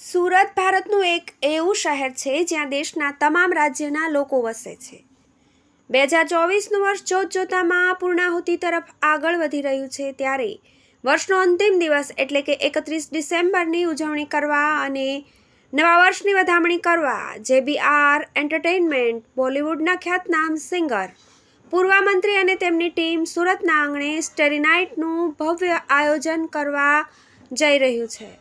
સુરત ભારતનું એક એવું શહેર છે જ્યાં દેશના તમામ રાજ્યના લોકો વસે છે. બે હજાર ચોવીસનું વર્ષ જોત જોતામાં પૂર્ણાહુતિ તરફ આગળ વધી રહ્યું છે ત્યારે વર્ષનો અંતિમ દિવસ એટલે કે એકત્રીસ ડિસેમ્બરની ઉજવણી કરવા અને નવા વર્ષની વધામણી કરવા જેબીઆર એન્ટરટેઇનમેન્ટ, બોલિવૂડના ખ્યાતનામ સિંગર પૂર્વ મંત્રી અને તેમની ટીમ સુરતના આંગણે સ્ટેરી નાઇટનું ભવ્ય આયોજન કરવા જઈ રહ્યું છે.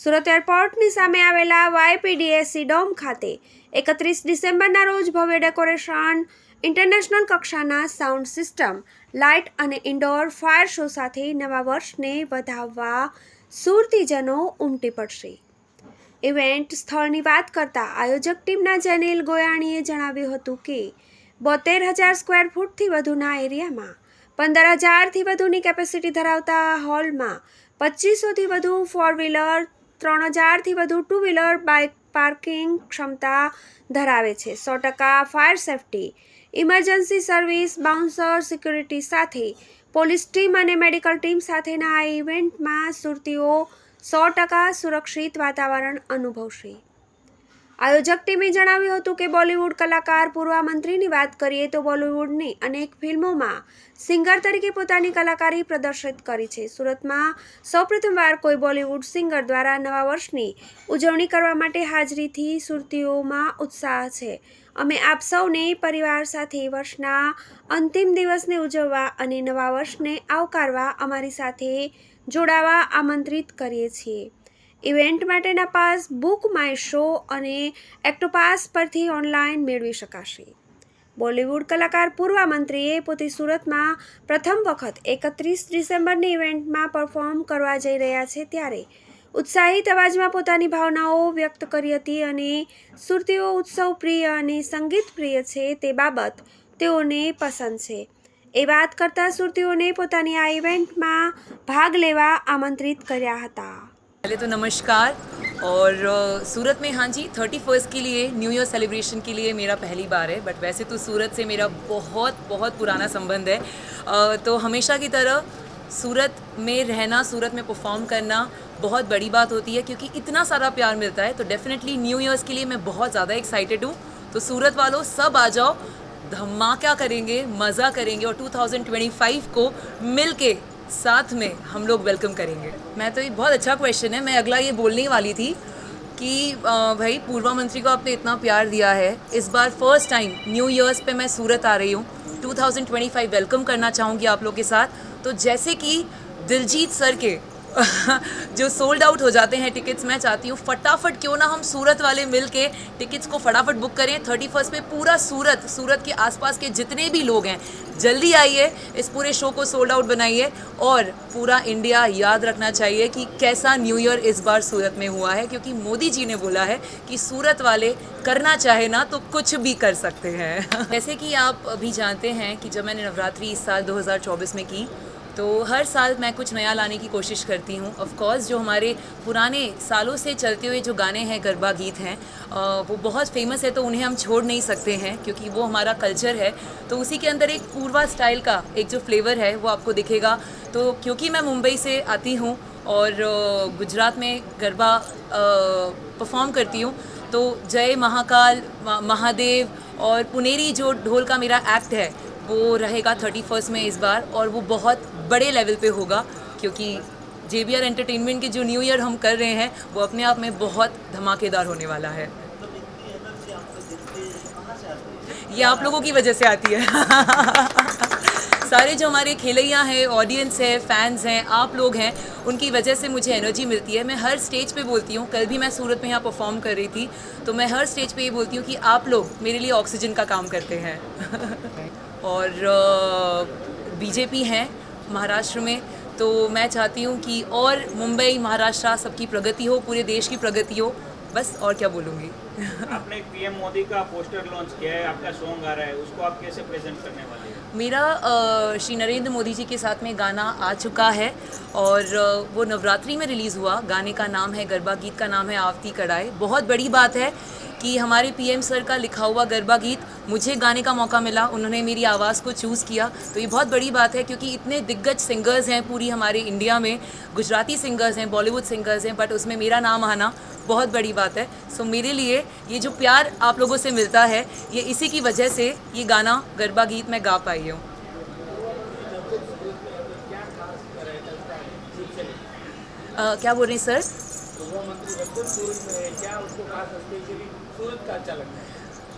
સુરત એરપોર્ટની સામે આવેલા વાયપીડીએસી ડોમ ખાતે એકત્રીસ ડિસેમ્બરના રોજ ભવ્ય ડેકોરેશન ઇન્ટરનેશનલ કક્ષાના સાઉન્ડ સિસ્ટમ, લાઇટ અને ઇન્ડોર ફાયર શો સાથે નવા વર્ષને વધાવવા સુરતીજનો ઉમટી પડશે. ઇવેન્ટ સ્થળની વાત કરતા આયોજક ટીમના જેનિલ ગોયાણીએ જણાવ્યું હતું કે, બોતેર હજાર સ્ક્વેર ફૂટથી વધુના એરિયામાં, પંદર હજારથી વધુની કેપેસિટી ધરાવતા હોલમાં, પચીસોથી વધુ ફોર વ્હીલર ત્રણ હજારથી વધુ ટુ વ્હીલર બાઇક પાર્કિંગ ક્ષમતા ધરાવે છે. સો ટકા fire safety, emergency service, bouncer security સાથે, પોલીસ ટીમ અને મેડિકલ ટીમ સાથેના આ ઇવેન્ટમાં સુરતીઓ સો ટકા સુરક્ષિત વાતાવરણ અનુભવશે. આયોજક ટીમે જણાવ્યું હતું કે બોલિવૂડ કલાકાર, પૂર્વ મંત્રીની વાત કરીએ તો બોલિવૂડની અનેક ફિલ્મોમાં સિંગર તરીકે પોતાની કલાકારી પ્રદર્શિત કરી છે. સુરતમાં સૌપ્રથમવાર કોઈ બોલિવૂડ સિંગર દ્વારા નવા વર્ષની ઉજવણી કરવા માટે હાજરીથી સુરતીઓમાં ઉત્સાહ છે. અમે આપ સૌને પરિવાર સાથે વર્ષના અંતિમ દિવસને ઉજવવા અને નવા વર્ષને આવકારવા અમારી સાથે જોડાવા આમંત્રિત કરીએ છીએ. ઇવેન્ટ માટેના પાસ બુક માય શો અને એક્ટોપાસ પરથી ઓનલાઈન મેળવી શકાશે. બોલિવૂડ કલાકાર પૂર્વ મંત્રીએ પોતે સુરતમાં પ્રથમ વખત એકત્રીસ ડિસેમ્બરની ઇવેન્ટમાં પરફોર્મ કરવા જઈ રહ્યા છે ત્યારે ઉત્સાહિત અવાજમાં પોતાની ભાવનાઓ વ્યક્ત કરી હતી અને સુરતીઓ ઉત્સવ પ્રિય અને સંગીત પ્રિય છે તે બાબત તેઓને પસંદ છે. એ વાત કરતાં સુરતીઓને પોતાની આ ઇવેન્ટમાં ભાગ લેવા આમંત્રિત કર્યા હતા. पहले तो नमस्कार और सूरत में हाँ जी थर्टी फ़र्स्ट के लिए न्यू ईयर सेलिब्रेशन के लिए मेरा पहली बार है बट वैसे तो सूरत से मेरा बहुत बहुत पुराना संबंध है। तो हमेशा की तरह सूरत में रहना, सूरत में परफॉर्म करना बहुत बड़ी बात होती है, क्योंकि इतना सारा प्यार मिलता है तो डेफिनेटली न्यू ईयर्स के लिए मैं बहुत ज़्यादा एक्साइटेड हूँ। तो सूरत वालों, सब आ जाओ, धमाका करेंगे, मज़ा करेंगे और 2025 को मिल के साथ में हम लोग वेलकम करेंगे। मैं तो ये बहुत अच्छा क्वेश्चन है। मैं अगला ये बोलने वाली थी कि भाई, पूर्वा मंत्री को आपने इतना प्यार दिया है। इस बार फ़र्स्ट टाइम न्यू ईयर्स पे मैं सूरत आ रही हूँ। 2025 वेलकम करना चाहूँगी आप लोग के साथ। तो जैसे कि दिलजीत सर के जो सोल्ड आउट हो जाते हैं टिकट्स मैं चाहती हूँ फटाफट क्यों ना हम सूरत वाले मिल के टिकट्स को फटाफट बुक करें। थर्टी फ़र्स्ट में पूरा सूरत सूरत के आसपास के जितने भी लोग हैं, जल्दी आइए, इस पूरे शो को सोल्ड आउट बनाइए और पूरा इंडिया याद रखना चाहिए कि कैसा न्यू ईयर इस बार सूरत में हुआ है, क्योंकि मोदी जी ने बोला है कि सूरत वाले करना चाहे ना तो कुछ भी कर सकते हैं। जैसे कि आप अभी जानते हैं कि जब मैंने नवरात्रि इस साल 2024 में की तो हर साल मैं कुछ नया लाने की कोशिश करती हूँ। ऑफ़ कोर्स जो हमारे पुराने सालों से चलते हुए जो गाने हैं, गरबा गीत हैं वो बहुत फ़ेमस है तो उन्हें हम छोड़ नहीं सकते हैं क्योंकि वो हमारा कल्चर है। तो उसी के अंदर एक पूर्वा स्टाइल का एक जो फ्लेवर है, वो आपको दिखेगा। तो क्योंकि मैं मुंबई से आती हूँ और गुजरात में गरबा परफॉर्म करती हूँ तो जय महाकाल महादेव और पुनेरी जो ढोल का मेरा एक्ट है, वो रहेगा थर्टी फ़र्स्ट में इस बार और वो बहुत बड़े लेवल पे होगा, क्योंकि जे बी आर एंटरटेनमेंट के जो न्यू ईयर हम कर रहे हैं, वो अपने आप में बहुत धमाकेदार होने वाला है। ये आप लोगों की वजह से आती है। सारे जो हमारे खेलैया हैं ऑडियंस है फैंस हैं, आप लोग हैं, उनकी वजह से मुझे एनर्जी मिलती है। मैं हर स्टेज पे बोलती हूँ, कल भी मैं सूरत में यहाँ परफॉर्म कर रही थी तो मैं हर स्टेज पे ये बोलती हूँ कि आप लोग मेरे लिए ऑक्सीजन का काम करते हैं। और बीजेपी हैं महाराष्ट्र में तो मैं चाहती हूँ कि और मुंबई महाराष्ट्र सबकी प्रगति हो पूरे देश की प्रगति हो। बस और क्या बोलूँगी? आपने पीएम मोदी का पोस्टर लॉन्च किया है आपका सॉन्ग आ रहा है उसको आप कैसे प्रेजेंट करने वाले हैं? मेरा श्री नरेंद्र मोदी जी के साथ में गाना आ चुका है और वो नवरात्रि में रिलीज़ हुआ। गाने का नाम है गरबा गीत का नाम है आवती कड़ाई बहुत बड़ी बात है कि हमारे पीएम सर का लिखा हुआ गरबा गीत मुझे गाने का मौका मिला उन्होंने मेरी आवाज़ को चूज़ किया। तो ये बहुत बड़ी बात है क्योंकि इतने दिग्गज सिंगर्स हैं पूरी हमारे इंडिया में गुजराती सिंगर्स हैं बॉलीवुड सिंगर्स हैं बट उसमें मेरा नाम आना बहुत बड़ी बात है। सो मेरे लिए ये जो प्यार आप लोगों से मिलता है ये इसी की वजह से ये गाना गरबा गीत मैं गा पाई हूँ। अ, क्या बोल रहे हैं सर?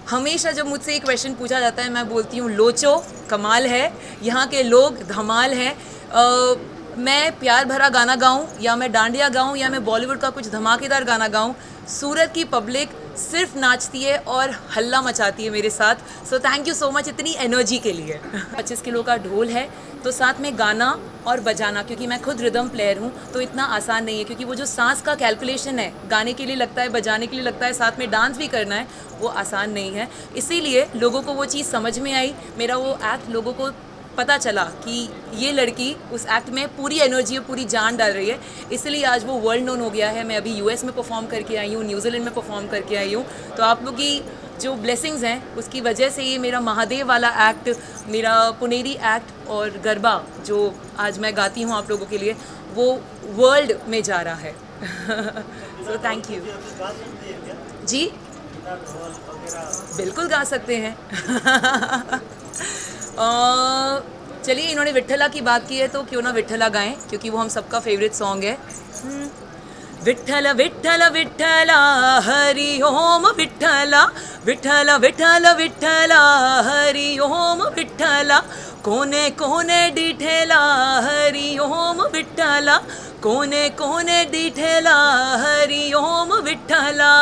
हमेशा जब मुझसे एक क्वेश्चन पूछा जाता है, मैं बोलती हूँ, लोचो, कमाल है। यहाँ के लोग धमाल हैं। मैं प्यार भरा गाना गाऊं, या मैं डांडिया गाऊं, या मैं बॉलीवुड का कुछ धमाकेदार गाना गाऊं, सूरत की पब्लिक सिर्फ़ नाचती है और हल्ला मचाती है मेरे साथ। So thank you so much इतनी एनर्जी के लिए। पच्चीस किलो का ढोल है तो साथ में गाना और बजाना, क्योंकि मैं खुद रिदम प्लेयर हूँ तो इतना आसान नहीं है, क्योंकि वो जो सांस का कैलकुलेशन है, गाने के लिए लगता है, बजाने के लिए लगता है, साथ में डांस भी करना है, वो आसान नहीं है। इसीलिए लोगों को वो चीज़ समझ में आई, मेरा वो एक्ट लोगों को पता चला कि ये लड़की उस एक्ट में पूरी एनर्जी और पूरी जान डाल रही है। इसलिए आज वो वर्ल्ड नोन हो गया है। मैं अभी यूएस में परफॉर्म करके आई हूँ न्यूजीलैंड में परफॉर्म करके आई हूँ। तो आप लोग की जो ब्लेसिंग्स हैं, उसकी वजह से ये मेरा महादेव वाला एक्ट मेरा पुनेरी एक्ट और गरबा जो आज मैं गाती हूँ आप लोगों के लिए, वो वर्ल्ड में जा रहा है। सो थैंक यू जी? बिल्कुल गा सकते हैं। चलिए, इन्होंने विठला की बात की है तो क्यों ना विठला गाएँ, क्योंकि वो हम सबका फेवरेट सॉन्ग है। हम्म। विठ्ठल विठला विठ्ठल, हरि ओम विठ्ठल विठ्ठल विठ्ठल विठ्ठल, हरि ओम विठ्ठल। कोने कोने डिठेला, हरि ओम विठ्ठल। कोने कोने डिठेला, हरि ओम विठ्ठला।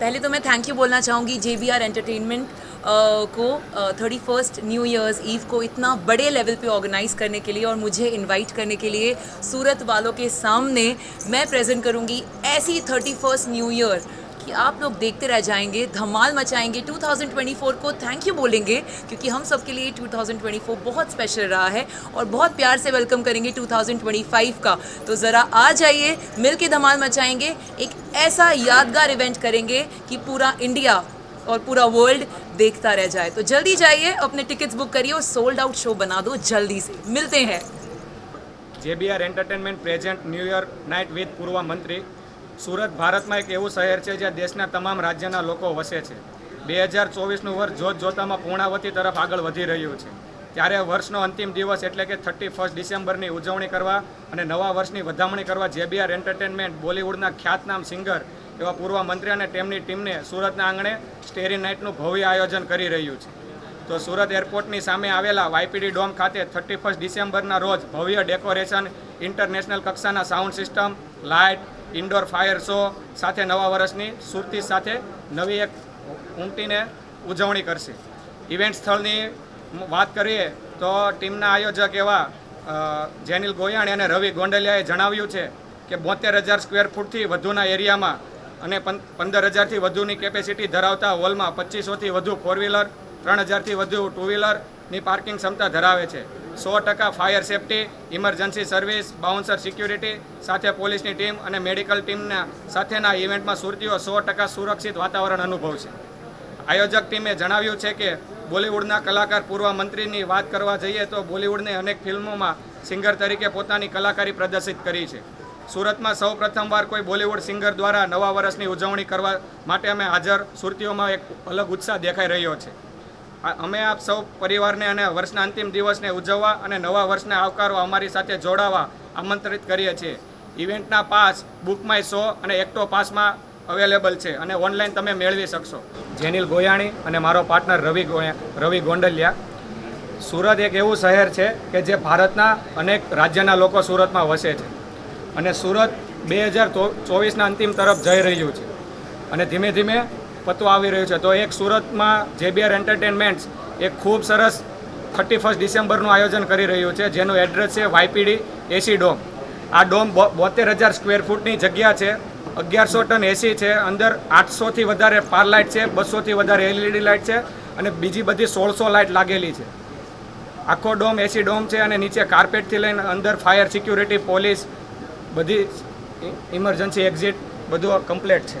पहले तो मैं थैंक यू बोलना चाहूँगी जे बी आर एंटरटेनमेंट को thirty first new year's eve को इतना बड़े लेवल पे ऑर्गेनाइज करने के लिए और मुझे इनवाइट करने के लिए सूरत वालों के सामने मैं प्रेजेंट करूँगी ऐसी थर्टी फ़र्स्ट न्यू ईयर कि आप लोग देखते रह जाएँगे, धमाल मचाएँगे। 2024 को थैंक यू बोलेंगे, क्योंकि हम सबके लिए 2024 बहुत स्पेशल रहा है और बहुत प्यार से वेलकम करेंगे 2025 का। तो ज़रा आ जाइए मिल के धमाल मचाएँगे, एक ऐसा यादगार इवेंट करेंगे कि पूरा इंडिया और पूरा वर्ल्ड देखता रह जाए। तो जल्दी जाइए, अपने टिकट्स बुक करिए और सोल्ड आउट शो बना दो जल्दी से। मिलते हैं। JBR entertainment present new year night with Purva Mantri Surat ભારતમાં એક એવું શહેર છે જ્યાં દેશના તમામ રાજ્યના લોકો વસે છે. બે હજાર ચોવીસનું વર્ષ જોત જોતામાં પૂર્ણાવતી તરફ આગળ વધી રહ્યું છે. ત્યારે વર્ષનો અંતિમ દિવસ એટલે કે થર્ટી ફર્સ્ટ ડિસેમ્બરની ઉજવણી કરવા અને નવા વર્ષની વધામણી કરવા જેબીઆર એન્ટરટેનમેન્ટ, બોલિવૂડના ખ્યાતનામ સિંગર એવા પૂર્વ મંત્રી અને તેમની ટીમને સુરતના આંગણે સ્ટેરી નાઇટનું ભવ્ય આયોજન કરી રહ્યું છે. તો સુરત એરપોર્ટની સામે આવેલા વાયપીડી ડોમ ખાતે થર્ટી ફર્સ્ટ ડિસેમ્બરના રોજ ભવ્ય ડેકોરેશન, ઇન્ટરનેશનલ કક્ષાના sound system, light indoor fire show સાથે નવા વર્ષની સુરતી સાથે નવી એક ઉમટીને ઉજવણી કરશે. ઇવેન્ટ સ્થળની વાત કરીએ તો ટીમના આયોજક એવા જેનિલ ગોયાણી અને રવિ ગોંડલિયાએ જણાવ્યું છે કે બોતેર હજાર સ્ક્વેર ફૂટથી વધુના એરિયામાં અને પંદર હજારથી વધુની કેપેસિટી ધરાવતા હોલમાં પચીસોથી વધુ ફોર વ્હીલર ત્રણ હજારથી વધુ ટુ વ્હીલરની પાર્કિંગ ક્ષમતા ધરાવે છે. સો ટકા fire safety, emergency service, bouncer security સાથે પોલીસની ટીમ અને મેડિકલ ટીમના સાથેના ઇવેન્ટમાં સુરતીઓ સો ટકા સુરક્ષિત વાતાવરણ અનુભવશે. આયોજક ટીમે જણાવ્યું છે કે, બોલિવૂડના કલાકાર પૂર્વ મંત્રીની વાત કરવા જઈએ તો બોલિવૂડને અનેક ફિલ્મોમાં સિંગર તરીકે પોતાની કલાકારી પ્રદર્શિત કરી છે. સુરતમાં સૌ પ્રથમવાર કોઈ બોલિવૂડ સિંગર દ્વારા નવા વર્ષની ઉજવણી કરવા માટે અમે હાજર. સુરતીઓમાં એક અલગ ઉત્સાહ દેખાઈ રહ્યો છે. અમે આપ સૌ પરિવારને અને વર્ષના અંતિમ દિવસને ઉજવવા અને નવા વર્ષને આવકારવા અમારી સાથે જોડાવા આમંત્રિત કરીએ છીએ. ઇવેન્ટના પાસ બુક માય શો અને એક્ટો પાસમાં અવેલેબલ છે અને ઓનલાઈન તમે મેળવી શકશો. જેનિલ ગોયાણી અને મારો પાર્ટનર રવિ રવિ ગોંડલિયા. સુરત એક એવું શહેર છે કે જે ભારતના અનેક રાજ્યના લોકો સુરતમાં વસે છે. અને સુરત બે હજાર ચોવીસના અંતિમ તરફ જઈ રહ્યું છે. અને ધીમે ધીમે પતો આવી રહ્યું છે. તો એક સુરતમાં જેબીઆર એન્ટરટેનમેન્ટ્સ એક ખૂબ સરસ થર્ટી ફર્સ્ટ ડિસેમ્બરનું આયોજન કરી રહ્યું છે. જેનું એડ્રેસ છે વાયપીડી એસી ડોમ. આ ડોમ બોતેર હજાર સ્ક્વેર ફૂટની જગ્યા છે. અગિયારસો ટન એસી છે. અંદર આઠસોથી વધારે પાર લાઇટ છે, બસોથી વધારે એલઈડી લાઇટ છે અને બીજી બધી સોળસો લાઇટ લાગેલી છે. આખો ડોમ એસી ડોમ છે અને નીચે કાર્પેટથી લઈને અંદર ફાયર સિક્યુરિટી, પોલીસ, બધી ઇમરજન્સી એક્ઝિટ બધું કમ્પ્લેટ છે.